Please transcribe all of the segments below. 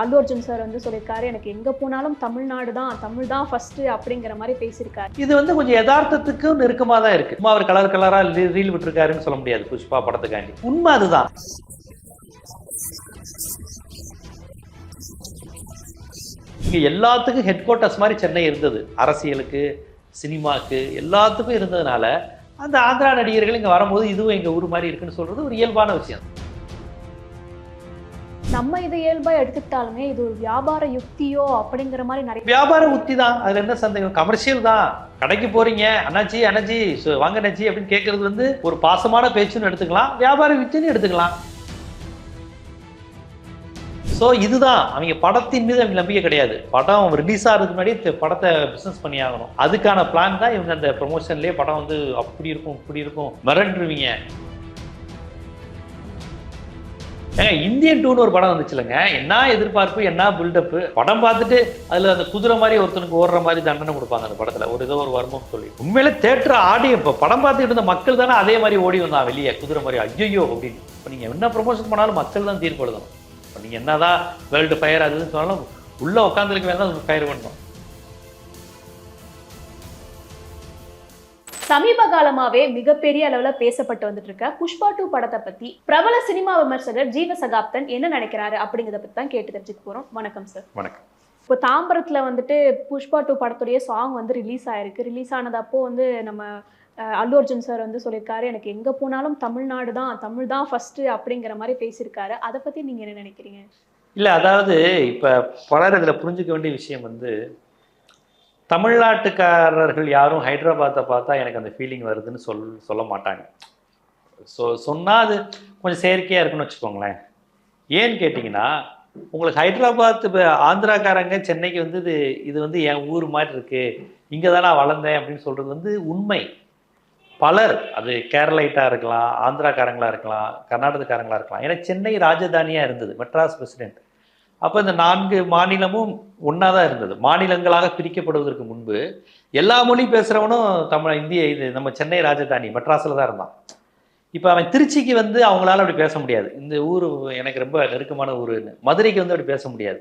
அல்லு Arjun sir வந்து சொல்லியிருக்காரு எனக்கு எங்க போனாலும் தமிழ்நாடு தான் தமிழ் தான் ஃபர்ஸ்ட் அப்படிங்கிற மாதிரி பேசியிருக்காரு. இது வந்து கொஞ்சம் யதார்த்தத்துக்கும் நெருக்கமாக தான் இருக்கு. சும்மா அவர் கலர் கலரா ரீல் விட்டுருக்காருன்னு சொல்ல முடியாது புஷ்பா படத்துக்காண்டி. உண்மை அதுதான். இங்கே எல்லாத்துக்கும் ஹெட் குவார்ட்டர்ஸ் மாதிரி சென்னை இருந்தது. அரசியலுக்கு சினிமாக்கு எல்லாத்துக்கும் இருந்ததுனால அந்த ஆந்திரா நடிகர்கள் இங்கே வரும்போது இதுவும் எங்கள் ஊர் மாதிரி இருக்குன்னு சொல்கிறது ஒரு இயல்பான விஷயம். நம்ம இதை இயல்பா எடுத்துக்கிட்டாலுமே இது ஒரு வியாபார யுக்தியோ அப்படிங்கிற மாதிரி நிறைய வியாபார உத்தி தான். அதுல என்ன சந்தேகம்? கமர்ஷியல் தான். கடைக்கு போறீங்க. அண்ணாச்சி அண்ணாச்சி வாங்க அண்ணாச்சி அப்படின்னு கேட்கறது வந்து ஒரு பாசமான பேச்சுன்னு எடுத்துக்கலாம். வியாபார யுக்தின்னு எடுத்துக்கலாம். ஸோ இதுதான். அவங்க படத்தின் மீது அவங்க நம்பிக்கை கிடையாது. படம் ரிலீஸ் ஆகிறதுக்கு முன்னாடி படத்தை பிஸ்னஸ் பண்ணி ஆகணும். அதுக்கான பிளான் தான் இவங்க அந்த ப்ரொமோஷன்லேயே படம் வந்து அப்படி இருக்கும் இப்படி இருக்கும் மிரண்டுருவீங்க. ஏங்க இந்தியன் டூன்னு ஒரு படம் வந்துச்சுலங்க. என்ன எதிர்பார்ப்பு என்ன பில்டப்பு படம் பார்த்துட்டு அதுல அந்த குதிரை மாதிரி ஒருத்தனுக்கு ஓடுற மாதிரி தண்டனை கொடுப்பாங்க அந்த படத்துல. ஒரு ஏதோ ஒரு வர்மம் சொல்லி. உண்மையில தேட்டர் ஆடி இப்போ படம் பார்த்துட்டு இருந்த மக்கள் தானே அதே மாதிரி ஓடி வந்தான் வெளியே குதிரை மாதிரி ஐயோ அப்படின்னு. இப்போ நீங்க என்ன ப்ரொமோஷன் பண்ணாலும் மக்கள் தான் தீர்ப்பு எழுதணும். இப்போ நீங்க என்னதான் வேர்ல்டு ஃபயர் அதுன்னு சொன்னாலும் உள்ள உட்காந்துருக்க வேண்டாம் ஃபயர் பண்ணணும் சமீப காலமாவே மிகப்பெரிய அளவுல பேசப்பட்டு வந்துட்டு இருக்க புஷ்பா டூ படத்தை பத்தி பிரபல சினிமா விமர்சகர் ஜீவ சகாப்தன் என்ன நினைக்கிறாரு அப்படிங்கறத பத்தி தான் கேட்டு தெரிஞ்சுக்க போறோம். வணக்கம் சார் வணக்கம். இப்போ தாம்பரத்துல வந்துட்டு புஷ்பா டூ படத்துடைய சாங் வந்து ரிலீஸ் ஆயிருக்கு. ரிலீஸ் ஆனது அப்போ வந்து நம்ம அல்லு அர்ஜுன் சார் வந்து சொல்லியிருக்காரு எனக்கு எங்க போனாலும் தமிழ்நாடு தான் தமிழ் தான் ஃபர்ஸ்ட் அப்படிங்கிற மாதிரி பேசியிருக்காரு. அதை பத்தி நீங்க என்ன நினைக்கிறீங்க? இல்லை அதாவது இப்போ பலர் இதில் புரிஞ்சுக்க வேண்டிய விஷயம் வந்து தமிழ்நாட்டுக்காரர்கள் யாரும் ஹைதராபாத்தை பார்த்தா எனக்கு அந்த ஃபீலிங் வருதுன்னு சொல் சொல்ல மாட்டாங்க. ஸோ சொன்னால் அது கொஞ்சம் செயற்கையாக இருக்குன்னு வச்சுக்கோங்களேன். ஏன்னு கேட்டிங்கன்னா உங்களுக்கு ஹைதராபாத் இப்போ ஆந்திராக்காரங்க சென்னைக்கு வந்து இது இது வந்து என் ஊர் மாதிரி இருக்குது இங்கே தான் நான் வளர்ந்தேன் அப்படின்னு சொல்கிறது வந்து உண்மை. பலர் அது கேரளைட்டாக இருக்கலாம் ஆந்திராக்காரங்களாக இருக்கலாம் கர்நாடகக்காரங்களாக இருக்கலாம். ஏன்னா சென்னை ராஜதானியாக இருந்தது மெட்ராஸ் பிரசிடென்ட். அப்போ இந்த நான்கு மாநிலமும் ஒன்றா தான் இருந்தது. மாநிலங்களாக பிரிக்கப்படுவதற்கு முன்பு எல்லா மொழி பேசுகிறவனும் தமிழ் இந்திய இது நம்ம சென்னை ராஜதானி மெட்ராஸில் தான் இருந்தான். இப்போ அவன் திருச்சிக்கு வந்து அவங்களால அப்படி பேச முடியாது. இந்த ஊர் எனக்கு ரொம்ப நெருக்கமான ஊருன்னு. மதுரைக்கு வந்து அப்படி பேச முடியாது.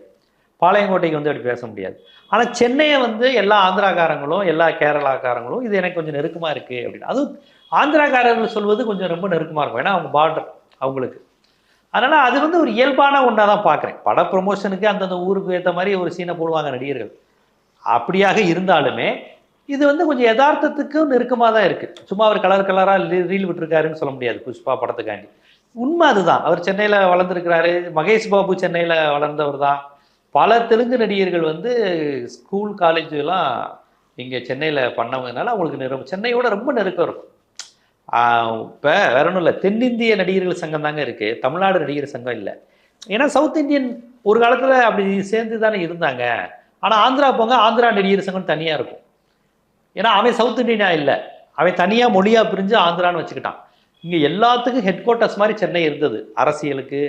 பாளையங்கோட்டைக்கு வந்து அப்படி பேச முடியாது. ஆனால் சென்னையை வந்து எல்லா ஆந்திராக்காரங்களும் எல்லா கேரளாக்காரங்களும் இது எனக்கு கொஞ்சம் நெருக்கமாக இருக்குது அப்படின்னு. அதுவும் ஆந்திராக்காரர்கள் சொல்வது கொஞ்சம் ரொம்ப நெருக்கமாக இருக்கும். ஏன்னா அவங்க பார்டர் அவங்களுக்கு. அதனால் அது வந்து ஒரு இயல்பான ஒன்றா தான் பார்க்குறேன். பட ப்ரொமோஷனுக்கு அந்தந்த ஊருக்கு ஏற்ற மாதிரி ஒரு சீனை போடுவாங்க நடிகர்கள். அப்படியாக இருந்தாலுமே இது வந்து கொஞ்சம் யதார்த்தத்துக்கும் நெருக்கமாக தான் இருக்குது சும்மா அவர் கலர் கலராக ரீல் விட்டுருக்காருன்னு சொல்ல முடியாது புஷ்பா படத்துக்காண்டி. உண்மை அதுதான். அவர் சென்னையில் வளர்ந்துருக்கிறாரு. மகேஷ் பாபு சென்னையில் வளர்ந்தவர் தான். பல தெலுங்கு நடிகர்கள் வந்து ஸ்கூல் காலேஜெலாம் இங்கே சென்னையில் பண்ணவங்கனால அவங்களுக்கு நெருக்கம் சென்னையோட ரொம்ப நெருக்கம் இருக்கும். இப்போ வேற ஒன்றும் இல்லை. தென்னிந்திய நடிகர்கள் சங்கம் தாங்க இருக்குது தமிழ்நாடு நடிகர் சங்கம் இல்லை. ஏன்னா சவுத் இந்தியன் ஒரு காலத்தில் அப்படி சேர்ந்து தானே இருந்தாங்க. ஆனால் ஆந்திரா போங்க ஆந்திரா நடிகர் சங்கம் தனியாக இருக்கும். ஏன்னா அவன் சவுத் இந்தியனா இல்லை. அவன் தனியாக மொழியாக பிரிஞ்சு ஆந்திரான்னு வச்சுக்கிட்டான். இங்கே எல்லாத்துக்கும் ஹெட் குவார்ட்டர்ஸ் மாதிரி சென்னை இருந்தது. அரசியலுக்கு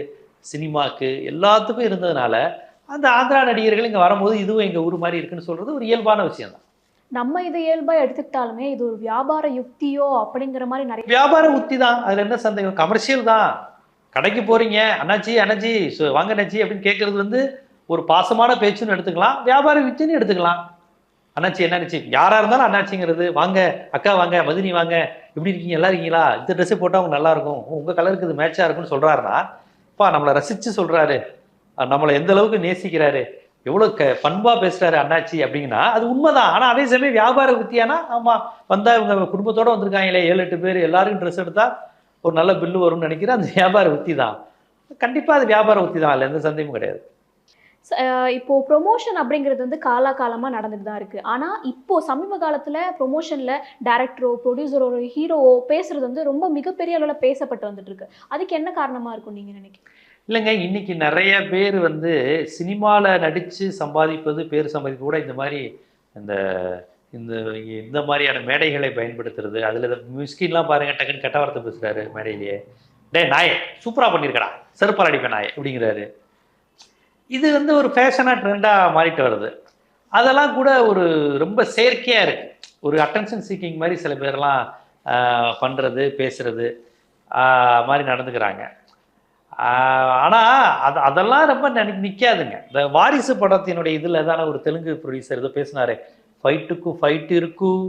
சினிமாவுக்கு எல்லாத்துக்கும் இருந்ததுனால அந்த ஆந்திரா நடிகர்கள் இங்கே வரும்போது இதுவும் எங்கள் ஊர் மாதிரி இருக்குன்னு சொல்கிறது ஒரு இயல்பான விஷயம் தான் நம்ம இதை இயல்பாக எடுத்துக்கிட்டாலுமே இது ஒரு வியாபார யுக்தியோ அப்படிங்கிற மாதிரி நிறைய வியாபார உத்தி தான். அதில் என்ன சந்தேகம்? கமர்ஷியல் தான். கடைக்கு போறீங்க. அண்ணாச்சி அண்ணாச்சி சு- வாங்க அண்ணாச்சி அப்படின்னு கேட்கறது வந்து ஒரு பாசமான பேச்சுன்னு எடுத்துக்கலாம். வியாபார யுக்தின்னு எடுத்துக்கலாம். அண்ணாச்சி என்ன அண்ணாச்சி இருந்தாலும் அண்ணாச்சிங்கிறது வாங்க அக்கா வாங்க மதினி வாங்க இப்படி இருக்கீங்க எல்லாம் இருக்கீங்களா? இந்த ட்ரெஸ் போட்டால் அவங்க நல்லா இருக்கும். உங்கள் கலருக்கு இது மேட்சாக இருக்கும்னு சொல்றாருன்னா அப்பா நம்மளை ரசித்து சொல்கிறாரு நம்மளை எந்த அளவுக்கு நேசிக்கிறாரு. எவ்வளவு க பண்பா பேசுறாரு அண்ணாச்சி அப்படிங்கன்னா அது உண்மைதான். ஆனா அதே சமயம் வியாபார வித்தியானா ஆமா வந்தா இவங்க குடும்பத்தோட வந்திருக்காங்களே ஏழு எட்டு பேர் எல்லாருக்கும் ட்ரெஸ் எடுத்தா ஒரு நல்ல பில்லு வரும்னு நினைக்கிறேன். அந்த வியாபார உத்தி தான் கண்டிப்பா அது வியாபார உத்தி தான் இல்லை எந்த சந்தேகமும் கிடையாது. இப்போது இப்போ ப்ரொமோஷன் அப்படிங்கிறது வந்து காலாகாலமாக நடந்துட்டு தான் இருக்குது ஆனால் இப்போ சமீப காலத்தில் ப்ரொமோஷனில் டேரக்டரோ ப்ரொடியூசரோ ஹீரோவோ பேசுறது வந்து ரொம்ப மிகப்பெரிய அளவில் பேசப்பட்டு வந்துட்டு இருக்கு. அதுக்கு என்ன காரணமாக இருக்கும் நீங்கள் நினைக்கிறீங்க? இல்லைங்க இன்னைக்கு நிறைய பேர் வந்து சினிமாவில் நடித்து சம்பாதிப்பது பேர் சம்பாதிப்பு கூட இந்த மாதிரி இந்த இந்த இந்த மாதிரியான மேடைகளை பயன்படுத்துறது. அதில் மிஸ்கின்லாம் பாருங்க டக்குன்னு கெட்ட வார்த்தை பேசுகிறாரு மேடையிலேயே. டே நாயே சூப்பராக பண்ணியிருக்கடா செருப்பால் அடிப்பேன் நாயே அப்படிங்கிறாரு. இது வந்து ஒரு ஃபேஷனாக ட்ரெண்டாக மாறிட்டு வருது. அதெல்லாம் கூட ஒரு ரொம்ப செயற்கையாக இருக்குது ஒரு அட்டென்ஷன் சீக்கிங் மாதிரி சில பேர்லாம் பண்ணுறது பேசுகிறது மாதிரி நடந்துக்கிறாங்க. ஆனால் அது அதெல்லாம் ரொம்ப நினை- நிற்காதுங்க இந்த வாரிசு படத்தினுடைய இதில் தானே ஒரு தெலுங்கு ப்ரொடியூசர் ஏதோ பேசினாரு. ஃபைட்டுக்கு ஃபைட்டு இருக்கு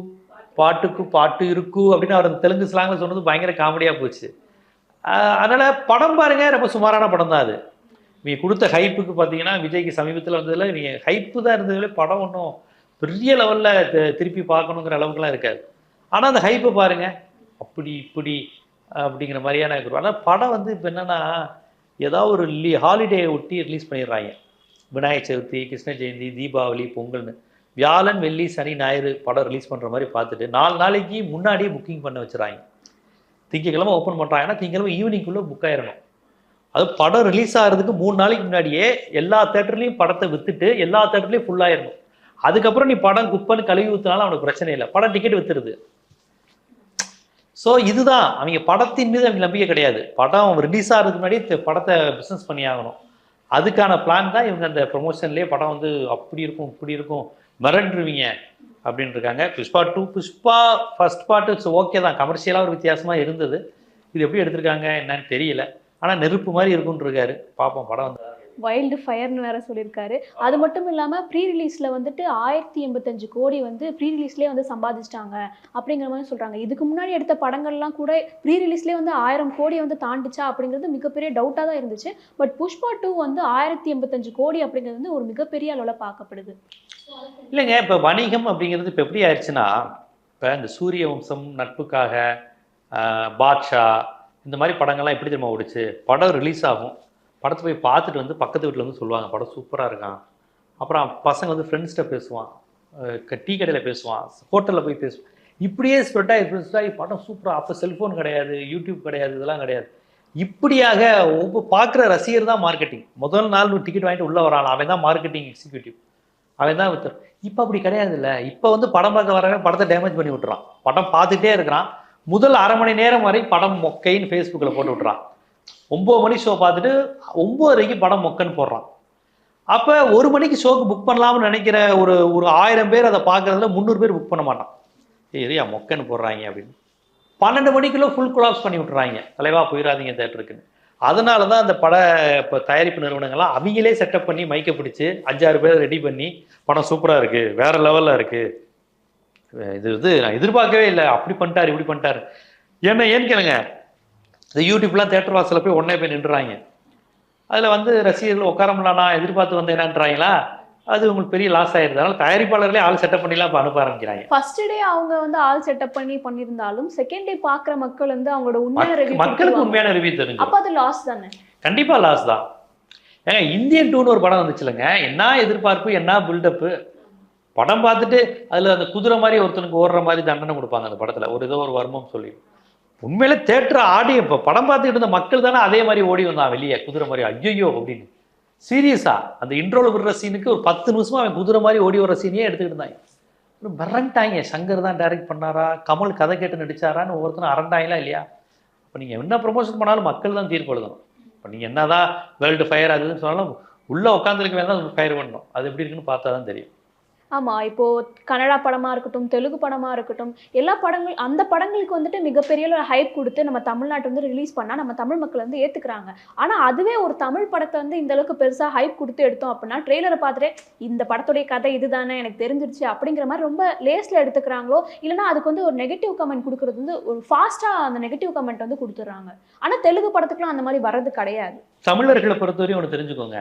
பாட்டுக்கு பாட்டு இருக்கு அப்படின்னு அவர் அந்த தெலுங்கு ஸ்லாங்கில் சொன்னது பயங்கர காமெடியாக போச்சு. அதனால் படம் பாருங்க ரொம்ப சுமாரான படம் தான் அது. நீங்கள் கொடுத்த ஹைப்புக்கு பார்த்தீங்கன்னா விஜய்க்கு சமீபத்தில் வந்ததில் நீங்கள் ஹைப்பு தான் இருந்ததுல படம் ஒன்றும் பெரிய லெவலில் திருப்பி பார்க்கணுங்கிற அளவுக்குலாம் இருக்காது. ஆனால் அந்த ஹைப்பை பாருங்க. அப்படி இப்படி அப்படிங்கிற மாதிரியான இருக்கும் ஆனால் படம் வந்து இப்போ என்னென்னா ஏதாவது ஒரு லீ ஹாலிடே ஒட்டி ரிலீஸ் பண்ணிடுறாங்க. விநாயகர் சதுர்த்தி கிருஷ்ண ஜெயந்தி தீபாவளி பொங்கல்னு. வியாழன் வெள்ளி சனி ஞாயிறு படம் ரிலீஸ் பண்ணுற மாதிரி பார்த்துட்டு நாலு நாளைக்கு முன்னாடியே புக்கிங் பண்ண வச்சுறாங்க. திங்கக்கிழமை ஓப்பன் பண்ணுறாங்கன்னா திங்கக்கிழமை ஈவினிங்குள்ளே புக் ஆயிடணும் அது படம் ரிலீஸ் ஆகிறதுக்கு மூணு நாளைக்கு முன்னாடியே எல்லா தேட்டர்லையும் படத்தை வித்துட்டு எல்லா தேட்டர்லையும் ஃபுல் அதுக்கப்புறம் நீ படம் குப்பன்னு கழுவி ஊற்றினாலும் அவனுக்கு பிரச்சனை இல்லை. படம் டிக்கெட் வித்துருது. ஸோ இதுதான். அவங்க படத்தின் மீது அவங்க நம்பிக்கை கிடையாது. படம் ரிலீஸ் ஆகிறதுக்கு முன்னாடி படத்தை பிஸ்னஸ் பண்ணி ஆகணும். அதுக்கான பிளான் தான் இவங்க அந்த ப்ரொமோஷன்லேயே படம் வந்து அப்படி இருக்கும் இப்படி இருக்கும் மிரண்டுருவீங்க அப்படின்னு இருக்காங்க Pushpa two Pushpa first part it's okay தான் கமர்ஷியலாக ஒரு வித்தியாசமாக இருந்தது. இது எப்படி எடுத்திருக்காங்க என்னன்னு தெரியல. ஆனால் நெருப்பு மாதிரி இருக்குன்னு இருக்காரு. பார்ப்போம் படம் வந்து வைல்டு ஃபயர்னு வேற சொல்லியிருக்காரு. அது மட்டும் இல்லாமல் ப்ரீ ரிலீஸில் வந்துட்டு ஆயிரத்தி எண்பத்தஞ்சு கோடி வந்து ப்ரீ ரிலீஸ்லேயே வந்து சம்பாதிச்சிட்டாங்க அப்படிங்கிற மாதிரி சொல்கிறாங்க இதுக்கு முன்னாடி எடுத்த படங்கள்லாம் கூட ப்ரீ ரிலீஸ்லேயே வந்து ஆயிரம் கோடி வந்து தாண்டுச்சா அப்படிங்கிறது மிகப்பெரிய டவுட்டாக தான் இருந்துச்சு. பட் புஷ்பா டூ வந்து ஆயிரத்தி எண்பத்தஞ்சு கோடி அப்படிங்கிறது வந்து ஒரு மிகப்பெரிய அளவில் பார்க்கப்படுது. இல்லைங்க இப்போ வணிகம் அப்படிங்கிறது இப்போ எப்படி ஆயிடுச்சுன்னா இப்போ இந்த சூரிய வம்சம் நட்புக்காக பாட்ஷா இந்த மாதிரி படங்கள்லாம் எப்படி தெரியுமா ஓடிச்சு? படம் ரிலீஸ் ஆகும். படத்தை போய் பார்த்துட்டு வந்து பக்கத்து வீட்டில் வந்து சொல்லுவாங்க படம் சூப்பராக இருக்கான். அப்புறம் பசங்க வந்து ஃப்ரெண்ட்ஸ்கிட்ட பேசுவான். டீ கடையில் பேசுவான். ஹோட்டலில் போய் பேசுவான். இப்படியே ஸ்ப்ரெட் ஆகி ஸ்ப்ரெட் ஆகி படம் சூப்பராக அப்போ செல்ஃபோன் கிடையாது யூடியூப் கிடையாது இதெல்லாம் கிடையாது. இப்படியாக ஒவ்வொரு பார்க்குற ரசிகர் தான் மார்க்கெட்டிங் முதல் நாள் டிக்கெட் வாங்கிட்டு உள்ளே வரான். அவன் தான் மார்க்கெட்டிங் எக்ஸிக்யூட்டிவ் அவன் தான் இப்போ அப்படி கிடையாது இல்லை இப்போ வந்து படம் பார்க்க வரவே படத்தை டேமேஜ் பண்ணி விட்டுறான். படம் பார்த்துட்டே இருக்கிறான். முதல் அரை மணி நேரம் வரை படம் மொக்கைன்னு ஃபேஸ்புக்கில் போட்டு விட்றான் ஒம்பது மணி ஷோ பார்த்துட்டு ஒம்பதரைக்கு படம் மொக்கன்னு போடுறான். அப்போ ஒரு மணிக்கு ஷோக்கு புக் பண்ணலாம்னு நினைக்கிற ஒரு ஒரு ஆயிரம் பேர் அதை பார்க்கறதுல முந்நூறு பேர் புக் பண்ண மாட்டான். ஏரியா மொக்கன்னு போடுறாங்க அப்படின்னு. பன்னெண்டு மணிக்குள்ள ஃபுல் கொலாப்ஸ் பண்ணி விட்றாங்க தலைவா போயிடாதீங்க தேட்டருக்குன்னு. அதனால தான் அந்த பட இப்போ தயாரிப்பு நிறுவனங்கள்லாம் அவங்களே செட்டப் பண்ணி மைக்கை பிடிச்சி அஞ்சாறு பேர் ரெடி பண்ணி படம் சூப்பராக இருக்குது வேறு லெவலில் இருக்குது இது இது நான் எதிர்பார்க்கவே இல்லை. அப்படி பண்ணிட்டாரு இப்படி பண்ணிட்டாரு. என்ன ஏன்னு கேளுங்க. இந்த யூடியூப்லாம் தேட்டர் வாசலில் போய் உடனே போய் நின்றுறாங்க. அதில் வந்து ரசிகர்கள் உட்கார முடியலண்ணா எதிர்பார்த்து வந்து என்னன்றாங்களா அது உங்களுக்கு பெரிய லாஸ் ஆயிருது. அதனால தயாரிப்பாளர்களே ஆள் செட்டப் பண்ணிலாம் இப்போ அனுப்ப ஆரம்பிக்கிறாங்க. ஃபர்ஸ்ட் டே அவங்க வந்து ஆல் செட்டப் பண்ணி பண்ணியிருந்தாலும் செகண்ட் டே பார்க்குற மக்கள் வந்து அவங்களோட உண்மையான மக்களுக்கு உண்மையான ரிவ்யூ தெரிஞ்சு அப்போ அது லாஸ் தானே? கண்டிப்பா லாஸ் தான். ஏங்க இந்தியன் டூன்னு ஒரு படம் வந்துச்சுலங்க. என்ன எதிர்பார்ப்பு என்ன பில்டப்பு படம் பார்த்துட்டு அதில் அந்த குதிரை மாதிரி ஒருத்தனுக்கு ஓடுற மாதிரி தண்டனை கொடுப்பாங்க அந்த படத்தில். ஒரு ஏதோ ஒரு வர்மம் சொல்லி. உண்மையில தேட்டர் ஆடி இப்போ படம் பார்த்துக்கிட்டு இருந்த மக்கள் தானே அதே மாதிரி ஓடி வந்தான் வெளியே குதிரை மாதிரி. ஐயோ அப்படின்னு. சீரியஸா அந்த இன்ட்ரோல் விடுற சீனுக்கு ஒரு பத்து நிமிஷமாக அவன் குதிரை மாதிரி ஓடி வர சீனையே எடுத்துக்கிட்டு இருந்தாங்க ஒரு மிரண்டாங்க சங்கர் தான் டைரக்ட் பண்ணாரா? கமல் கதை கேட்டு நடிச்சாரான்னு ஒவ்வொருத்தரும் அரண்டாங்களா இல்லையா? இப்போ நீங்கள் என்ன ப்ரொமோஷன் பண்ணாலும் மக்கள் தான் தீர்ப்பு எழுதணும். இப்போ நீங்கள் என்னதான் வேர்ல்டு ஃபயர் அதுன்னு சொன்னாலும் உள்ளே உட்காந்துருக்க வேலை தான் ஃபயர் பண்ணணும். அது எப்படி இருக்குன்னு பார்த்தா தான் தெரியும். ஆமா இப்போ கன்னடா படமா இருக்கட்டும் தெலுங்கு படமா இருக்கட்டும் எல்லா படங்கள் அந்த படங்களுக்கு வந்துட்டு மிகப்பெரிய ஒரு ஹைப் கொடுத்து நம்ம தமிழ்நாட்டு வந்து ரிலீஸ் பண்ணா நம்ம தமிழ் மக்கள் வந்து ஏற்றுக்கிறாங்க ஆனா அதுவே ஒரு தமிழ் படத்தை வந்து இந்த அளவுக்கு பெருசா ஹைப் கொடுத்து எடுத்தோம் அப்படின்னா ட்ரெய்லரை பார்த்துட்டு இந்த படத்துடைய கதை இதுதானே எனக்கு தெரிஞ்சிருச்சு அப்படிங்கிற மாதிரி ரொம்ப லேஸ்ல எடுத்துக்கிறாங்களோ இல்லைனா அதுக்கு வந்து ஒரு நெகட்டிவ் கமெண்ட் கொடுக்குறது வந்து ஒரு ஃபாஸ்டா அந்த நெகட்டிவ் கமெண்ட் வந்து கொடுத்துட்றாங்க. ஆனா தெலுங்கு படத்துக்குலாம் அந்த மாதிரி வர்றது கிடையாது. தமிழர்களை பொறுத்தவரையும் ஒன்று தெரிஞ்சுக்கோங்க.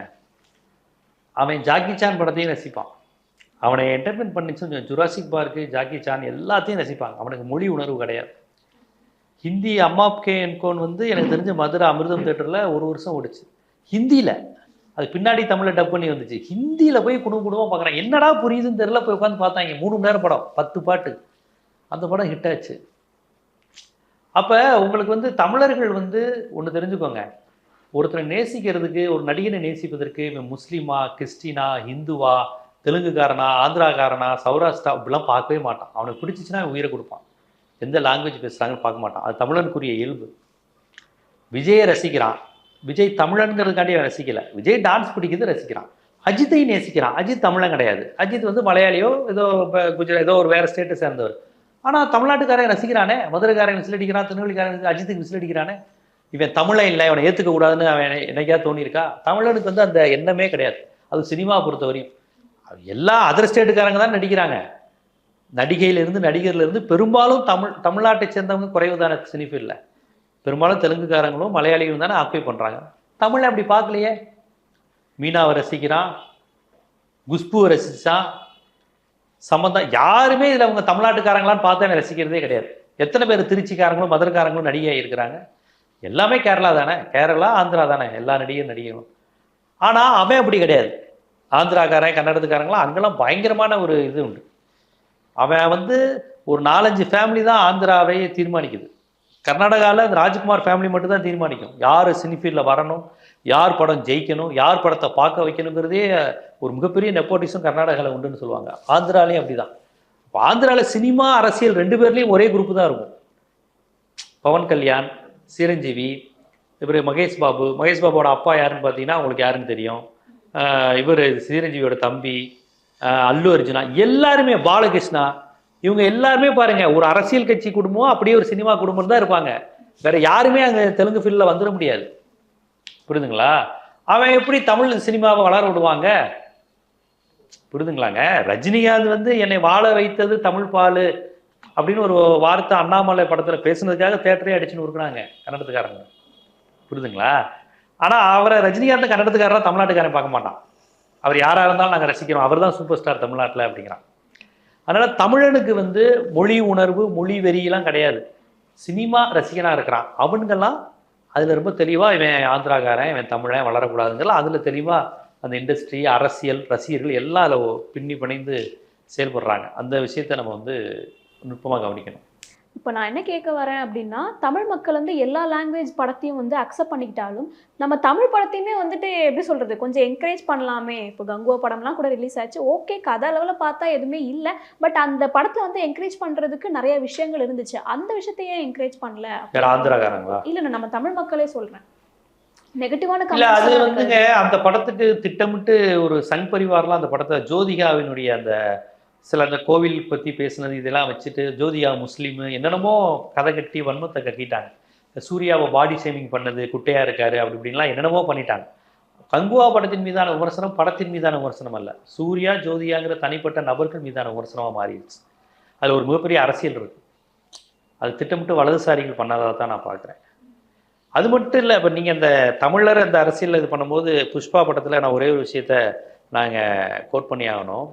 அவன் ஜாக்கி சான் படத்தையும் ரசிப்பான். அவனை என்டர்டைன்மெண்ட் பண்ணிச்சு ஜுராசிக் பார்க்கு ஜாக்கி சான் எல்லாத்தையும் ரசிப்பாங்க. அவனுக்கு மொழி உணர்வு கிடையாது. ஹிந்தி அம்மாப் கே என்கோன் வந்து எனக்கு தெரிஞ்ச மதுரை அமிர்தம் தேட்டரில் ஒரு வருஷம் ஓடிச்சு. ஹிந்தியில். அது பின்னாடி தமிழில் டப் பண்ணி வந்துச்சு. ஹிந்தியில் போய் குடும்ப குடும்பம் பார்க்குறாங்க என்னடா புரியுதுன்னு தெரில போய் உட்காந்து பார்த்தாங்க மூணு மணி நேரம் படம் பத்து பாட்டு. அந்த படம் ஹிட் ஆச்சு. அப்போ உங்களுக்கு வந்து தமிழர்கள் வந்து ஒன்று தெரிஞ்சுக்கோங்க. ஒருத்தரை நேசிக்கிறதுக்கு ஒரு நடிகனை நேசிப்பதற்கு இவன் முஸ்லீமா கிறிஸ்டினா ஹிந்துவா தெலுங்குக்காரனா ஆந்திராக்காரனா சௌராஷ்டிரா அப்படிலாம் பார்க்கவே மாட்டான். அவனுக்கு பிடிச்சிச்சுன்னா உயிரை கொடுப்பான். எந்த லாங்குவேஜ் பேசுகிறாங்கன்னு பார்க்க மாட்டான். அது தமிழனுக்குரிய இயல்பு. விஜயை ரசிக்கிறான். விஜய் தமிழனுங்கிறதுக்காண்டி அவன் ரசிக்கல. விஜய் டான்ஸ் பிடிக்குது ரசிக்கிறான். அஜித்தை நேசிக்கிறான். அஜித் தமிழன் கிடையாது. அஜித் வந்து மலையாளியோ ஏதோ இப்ப குஜராத் ஏதோ ஒரு வேறு ஸ்டேட்டை சேர்ந்தவர். ஆனால் தமிழ்நாட்டுக்காரன் ரசிக்கிறானே. மதுரைக்காரன் விசில் அடிக்கிறான் திருநெல்வேலிக்காரன் அஜித்துக்கு விசிலடிக்கிறானே இவன் தமிழை இல்லை இவனை ஏற்றுக்கக்கூடாதுன்னு அவன் என்னைக்கா தோணியிருக்கா? தமிழனுக்கு வந்து அந்த எண்ணமே கிடையாது. அது சினிமா பொறுத்தவரையும். வரையும் எல்லா அதர் ஸ்டேட்டுக்காரங்க தான் நடிக்கிறாங்க. நடிகையிலிருந்து நடிகர்லேருந்து பெரும்பாலும் தமிழ் தமிழ்நாட்டை சேர்ந்தவங்க குறைவு தானே சினிஃபீல்டில் பெரும்பாலும் தெலுங்குக்காரங்களும் மலையாளிகளும் தானே ஆக்குபை பண்ணுறாங்க தமிழை அப்படி பார்க்கலையே. மீனாவை ரசிக்கிறான். குஷ்புவை ரசித்தான் சம்பந்தம் யாருமே இதில் அவங்க தமிழ்நாட்டுக்காரங்களான்னு பார்த்து அவன் ரசிக்கிறதே கிடையாது. எத்தனை பேர் திருச்சிக்காரங்களும் மதுரைக்காரங்களும் நடிகையாக இருக்கிறாங்க எல்லாமே கேரளா தானே. கேரளா ஆந்திரா தானே எல்லா நடிகர் நடிகர்களும் ஆனால் அவன் அப்படி கிடையாது. ஆந்திராக்காரன் கன்னடத்துக்காரங்களாம் அங்கெல்லாம் பயங்கரமான ஒரு இது உண்டு. அவன் வந்து ஒரு நாலஞ்சு ஃபேமிலி தான் ஆந்திராவை தீர்மானிக்குது. கர்நாடகாவில் அந்த ராஜ்குமார் ஃபேமிலி மட்டும்தான் தீர்மானிக்கும். யார் சினிஃபீல்டில் வரணும் யார் படம் ஜெயிக்கணும் யார் படத்தை பார்க்க வைக்கணுங்கிறதே ஒரு மிகப்பெரிய நெப்போட்டிசம் கர்நாடகாவில் உண்டுன்னு சொல்லுவாங்க. ஆந்திராலேயும் அப்படிதான். இப்போ ஆந்திராவில் சினிமா அரசியல் ரெண்டு பேர்லேயும் ஒரே குரூப் தான் இருக்கும். பவன் கல்யாண் சிரஞ்சீவி இவர் மகேஷ் பாபு. மகேஷ் பாபுவோட அப்பா யாருன்னு பார்த்தீங்கன்னா உங்களுக்கு யாருன்னு தெரியும்? இவர் சீரஞ்சீவியோட தம்பி அல்லு அர்ஜுனா எல்லாருமே பாலகிருஷ்ணா இவங்க எல்லாருமே பாருங்க ஒரு அரசியல் கட்சி குடும்பம் அப்படியே ஒரு சினிமா குடும்பம் தான் இருப்பாங்க. வேற யாருமே அங்கே தெலுங்கு ஃபீல்டில் வந்துட முடியாது. புரியுதுங்களா? அவன் எப்படி தமிழ் சினிமாவை வளர விடுவாங்க? புரியுதுங்களாங்க? ரஜினிகாந்த் வந்து என்னை வாழ வைத்தது தமிழ் பால் அப்படின்னு ஒரு வார்த்தை அண்ணாமலை படத்தில் பேசுனதுக்காக தேட்டரே அடிச்சுன்னு இருக்கிறாங்க கன்னடத்துக்காரங்க. புரியுதுங்களா? ஆனால் அவரை ரஜினிகாந்த் கன்னடத்துக்காரா தமிழ்நாட்டுக்காரன் பார்க்க மாட்டான். அவர் யாராக இருந்தாலும் நாங்கள் ரசிக்கிறோம். அவர் தான் சூப்பர் ஸ்டார் தமிழ்நாட்டில் அப்படிங்கிறான். அதனால் தமிழனுக்கு வந்து மொழி உணர்வு மொழி வெறியெல்லாம் கிடையாது. சினிமா ரசிகனாக இருக்கிறான். அவனுங்கெல்லாம் அதில் ரொம்ப தெளிவாக இவன் ஆந்திராக்காரன் இவன் தமிழன் வளரக்கூடாதுங்கெல்லாம் அதில் தெளிவாக அந்த இண்டஸ்ட்ரி அரசியல் ரசிகர்கள் எல்லாம் அதில் பின்னி பிணைந்து செயல்படுறாங்க. அந்த விஷயத்தை நம்ம வந்து நுட்பமாக கவனிக்கணும். இப்போ நான் என்ன கேட்க வரேன் அப்படின்னா தமிழ் மக்கள் வந்து எல்லா லாங்குவேஜ் படத்தையும் வந்து அக்செப்ட் பண்ணிக்கிட்டாலும் நம்ம தமிழ் படத்தையுமே வந்துட்டு எப்படி சொல்றது கொஞ்சம் என்கரேஜ் பண்ணலாமே. இப்போ கங்குவா படம்லாம் கூட ரிலீஸ் ஆச்சு ஓகே கதை அளவில் பார்த்தா எதுவுமே இல்லை. பட் அந்த படத்தை வந்து என்கரேஜ் பண்றதுக்கு நிறைய விஷயங்கள் இருந்துச்சு. அந்த விஷயத்தையே என்கரேஜ் பண்ணல இல்ல நம்ம தமிழ் மக்களே சொல்றேன். நெகட்டிவான இல்ல அது வந்துங்க அந்த படத்துக்கு திட்டமிட்டு ஒரு சங் பரிவார்லாம் அந்த படத்தை ஜோதிகாவினுடைய அந்த சில அந்த கோவில் பற்றி பேசுனது இதெல்லாம் வச்சுட்டு ஜோதியா முஸ்லீம் என்னென்னமோ கதை கட்டி வன்மத்தை கட்டிட்டாங்க. சூர்யாவை பாடி ஷேமிங் பண்ணது குட்டையாக இருக்காரு அப்படி இப்படின்லாம் என்னென்னமோ பண்ணிட்டாங்க. கங்குவா படத்தின் மீதான விமர்சனம் படத்தின் மீதான விமர்சனம் அல்ல. சூர்யா ஜோதியாங்கிற தனிப்பட்ட நபர்கள் மீதான விமர்சனமாக மாறிடுச்சு. அதில் ஒரு மிகப்பெரிய அரசியல் இருக்குது அது திட்டமிட்டு வலதுசாரிகள் பண்ணாததாக தான் நான் பார்க்குறேன். அது மட்டும் இல்லை இப்போ நீங்கள் இந்த தமிழர் அந்த அரசியலில் இது பண்ணும்போது புஷ்பா படத்தில் நான் ஒரே ஒரு விஷயத்த நாங்கள் கோட் பண்ணி ஆகணும்.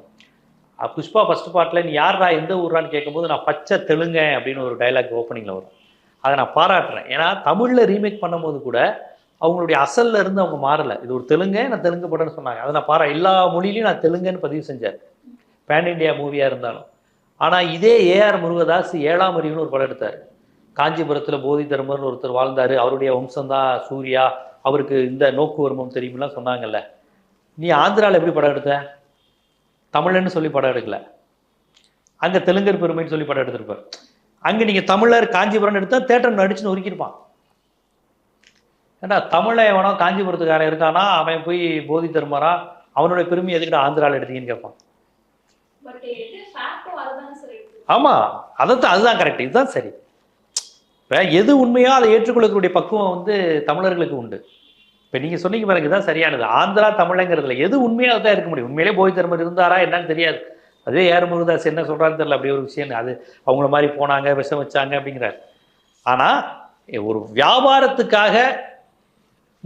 புஷ்பா ஃபஸ்ட் பார்ட்டில் நீ யார்ரா எந்த ஊர்றான்னு கேட்கும்போது நான் பச்சை தெலுங்க அப்படின்னு ஒரு டைலாக் ஓப்பனிங்கில் வரும். அதை நான் பாராட்டுறேன். ஏன்னா தமிழில் ரீமேக் பண்ணும்போது கூட அவங்களுடைய அசல்ல இருந்து அவங்க மாறலை. இது ஒரு தெலுங்கு நான் தெலுங்கு படம்னு சொன்னாங்க. அதை நான் பாரா எல்லா மொழியிலையும் நான் தெலுங்குன்னு பதிவு செஞ்சார் பேன் இண்டியா மூவியாக இருந்தாலும். ஆனால் இதே ஏஆர் முருகதாஸ் ஏழாம் அறிவுன்னு ஒரு படம் எடுத்தார். காஞ்சிபுரத்தில் போதி தர்மர்னு ஒருத்தர் வாழ்ந்தார். அவருடைய வம்சம்தான் சூர்யா. அவருக்கு இந்த நோக்கு வருமம் தெரியுமிலாம் சொன்னாங்கல்ல. நீ ஆந்திராவில் எப்படி படம் எடுத்த? தமிழன்னு சொல்லி படம் எடுக்கல. அங்கே தெலுங்கர் பெருமைன்னு சொல்லி படம் எடுத்திருப்பார். அங்கே நீங்கள் தமிழர் காஞ்சிபுரம் எடுத்தா தேட்டர் நடிச்சுன்னு ஒதுக்கியிருப்பான். ஏண்டா தமிழை எவனோ காஞ்சிபுரத்துக்காரன் இருக்கானா அவன் போய் போதி தர்மரா அவனுடைய பெருமை எதுக்கிட்ட ஆந்திராவில் எடுத்தீங்கன்னு கேட்பான். ஆமாம் அதைத்தான் அதுதான் கரெக்ட் இதுதான் சரி. இப்போ எது உண்மையோ அதை ஏற்றுக்கொள்ளக்கூடிய பக்குவம் வந்து தமிழர்களுக்கு உண்டு. இப்போ நீங்கள் சொன்னீங்க பாருங்க தான் சரியானது. ஆந்திரா தமிழங்கிறதுல எது உண்மையாக தான் இருக்க முடியும்? உண்மையிலே போய் தர்மர் இருந்தாரா என்னன்னு தெரியாது. அதே யார் முருகதாஸ் என்ன சொல்கிறான்னு தெரியல அப்படி ஒரு விஷயம் அது அவங்கள மாதிரி போனாங்க விஷம் வச்சாங்க அப்படிங்கிறார். ஆனால் ஒரு வியாபாரத்துக்காக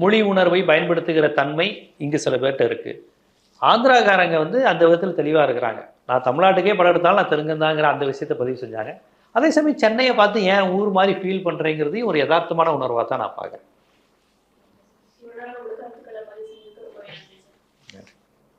மொழி உணர்வை பயன்படுத்துகிற தன்மை இங்கே சில பேர்கிட்ட இருக்குது ஆந்திராக்காரங்க வந்து அந்த விதத்தில் தெளிவாக இருக்கிறாங்க. நான் தமிழ்நாட்டுக்கே படம் எடுத்தாலும் நான் தெலுங்குந்தாங்கிற அந்த விஷயத்தை பதிவு செஞ்சாங்க. அதே சமயம் சென்னையை பார்த்து ஏன் ஊர் மாதிரி ஃபீல் பண்ணுறேங்கிறதையும் ஒரு யதார்த்தமான உணர்வாக தான் நான் பார்க்குறேன்.